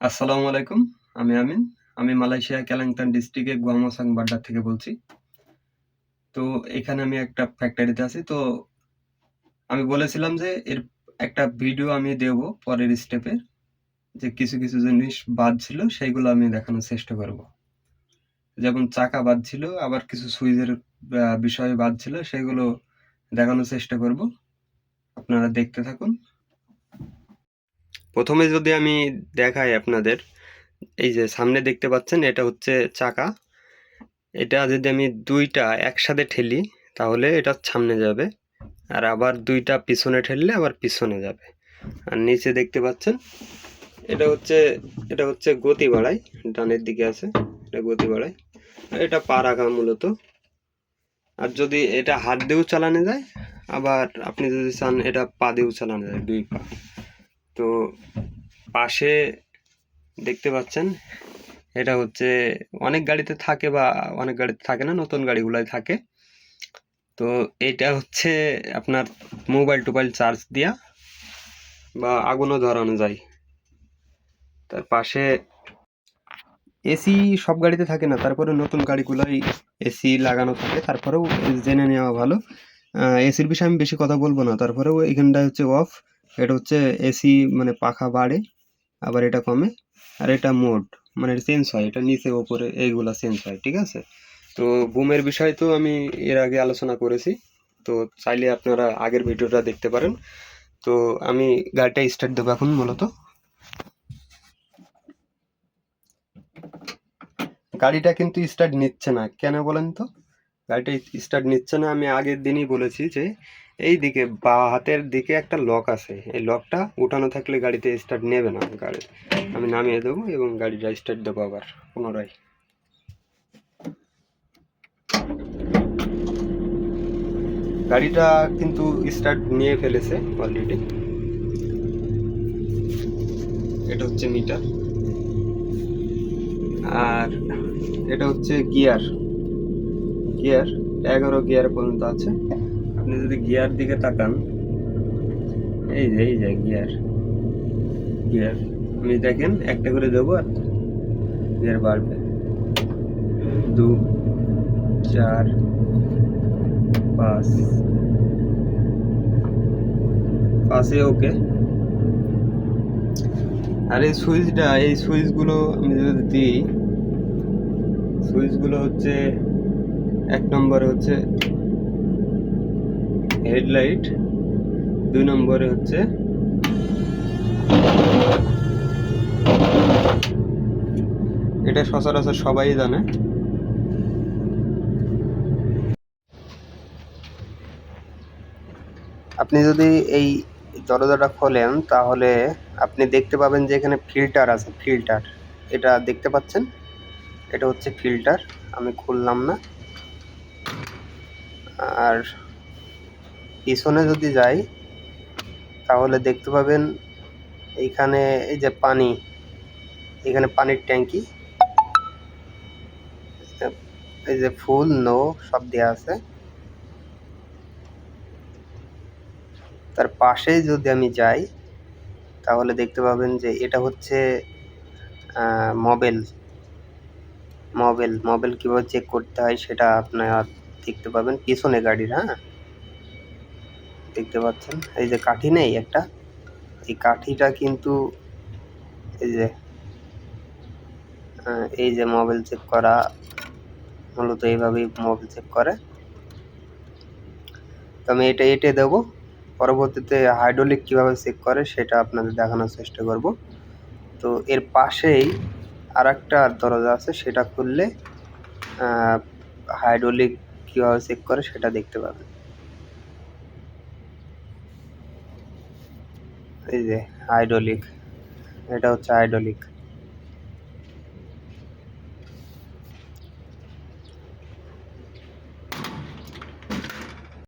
আসসালামু আলাইকুম। আমি আমিন। আমি মালয়েশিয়া কেলাংতান ডিস্ট্রিক্টে গুয়ামসাং বাড্ডার থেকে বলছি। তো এখানে আমি একটা ফ্যাক্টরিতে আছি। তো আমি বলেছিলাম যে এর একটা ভিডিও আমি দেব পরের স্টেপে। যে কিছু, কিছু জিনিস বাদ ছিল সেইগুলো আমি দেখানোর চেষ্টা করব। যেমন চাকা বাদ ছিল, আবার কিছু সুইচের বিষয় বাদ ছিল সেগুলো দেখানোর চেষ্টা করব। আপনারা দেখতে থাকুন। প্রথমে যদি আমি দেখাই আপনাদের, এই যে সামনে দেখতে পাচ্ছেন এটা হচ্ছে চাকা। এটা যদি আমি দুইটা একসাথে ঠেলি তাহলে এটা সামনে যাবে। আর আবার দুইটা পিছনে ঠেললে আবার পিছনে যাবে। আর নিচে দেখতে পাচ্ছেন এটা হচ্ছে এটা হচ্ছে গতি বাড়ায়, ডানের দিকে আছে। এটা গতি। আর এটা পা রাখা মূলত। আর যদি এটা হাত দিয়েও চালানো যায়, আবার আপনি যদি চান এটা পা দিয়েও চালানো যায় দুই পা। তো পাশে দেখতে পাচ্ছেন এটা হচ্ছে অনেক গাড়িতে থাকে বা অনেক গাড়িতে থাকে না, নতুন গাড়িগুলায় থাকে। তো এটা হচ্ছে আপনার মোবাইল-টোবাইল চার্জ দিয়া বা আগুনও ধরানো যায়। তার পাশে এসি সব গাড়িতে থাকে না। তারপরে নতুন গাড়িগুলোই এসি লাগানো থাকে। তারপরেও জেনে নেওয়া ভালো। এসির বিষয়ে আমি বেশি কথা বলব না। তারপরেও এখানটায় হচ্ছে অফ। এটা হচ্ছে এসি মানে পাখা বাড়ে, আবার এটা কমে। আর এটা মোড মানে চেঞ্জ হয়। এটা নিচে ওপরে এইগুলা চেঞ্জ হয়। ঠিক আছে? তো বুমের বিষয় তো আমি এর আগে আলোচনা করেছি। তো চাইলে আপনারা আগের ভিডিওটা দেখতে পারেন। তো আমি গাড়িটা স্টার্ট দেবো এখন মূলত। গাড়িটা কিন্তু স্টার্ট নিচ্ছে না। কেন বলেন তো? গাড়িটা স্টার্ট নিচ্ছে না আমি আগের দিনই বলেছি যে এই দিকে বাঁ হাতের দিকে একটা লক আছে। এই লকটা উঠানো থাকলে গাড়িতে স্টার্ট নেবে না গাড়ি। আমি নামিয়ে দেবো এবং গাড়িটা স্টার্ট দেবো আবার পুনরায়। গাড়িটা কিন্তু স্টার্ট নিয়ে ফেলেছে অলরেডি। এটা হচ্ছে মিটার। আর এটা হচ্ছে গিয়ার। গিয়ার ১১ গিয়ার পর্যন্ত আছে। আপনি যদি গিয়ার দিকে তাকান, এই যে এই যে গিয়ার। গিয়ার। আপনি দেখেন একটা করে দেবো আর গিয়ার বাড়বে। ২, ৪, ৫ ৫ এ ওকে। আর এই সুইচটা এই সুইচগুলো আমি যদি দিই, সুইচগুলো হচ্ছে এক নম্বরে হচ্ছে হেডলাইট, ২ নম্বরে হচ্ছে এটা সচরাচর সবাই জানে। আপনি যদি এই দরজাটা খোলেন তাহলে আপনি দেখতে পাবেন যে এখানে ফিল্টার আছে, ফিল্টার। এটা দেখতে পাচ্ছেন? এটা হচ্ছে ফিল্টার। আমি খুললাম না। আর পিছনে যদি যাই তাহলে দেখতে পাবেন এইখানে এই যে পানি, এখানে পানির ট্যাঙ্কি। এই যে ফুল, নো সব দেওয়া আছে। তার পাশেই যদি আমি যাই তাহলে দেখতে পাবেন যে এটা হচ্ছে আ মোবিল। মোবিল, মোবিল কীভাবে চেক করতে হয় সেটা আপনারা দেখতে পাবেন পিছনে গাড়ির, হ্যাঁ? দেখতে পাচ্ছেন? এই যে কাঠি নেই একটা? এই কাঠিটা কিন্তু এই যে এই যে মোবাইল চেক করা, মূলত এইভাবেই মোবাইল চেক করে। তো আমি এটা এঁটে দেবো। পরবর্তীতে হাইড্রোলিক কীভাবে চেক করে সেটা আপনাদের দেখানোর চেষ্টা করব। তো এর পাশেই আরেকটা দরজা আছে, সেটা খুললে হাইড্রোলিক কীভাবে চেক করে সেটা দেখতে পাবেন। এই যে হাইড্রোলিক। এটা হচ্ছে হাইড্রোলিক।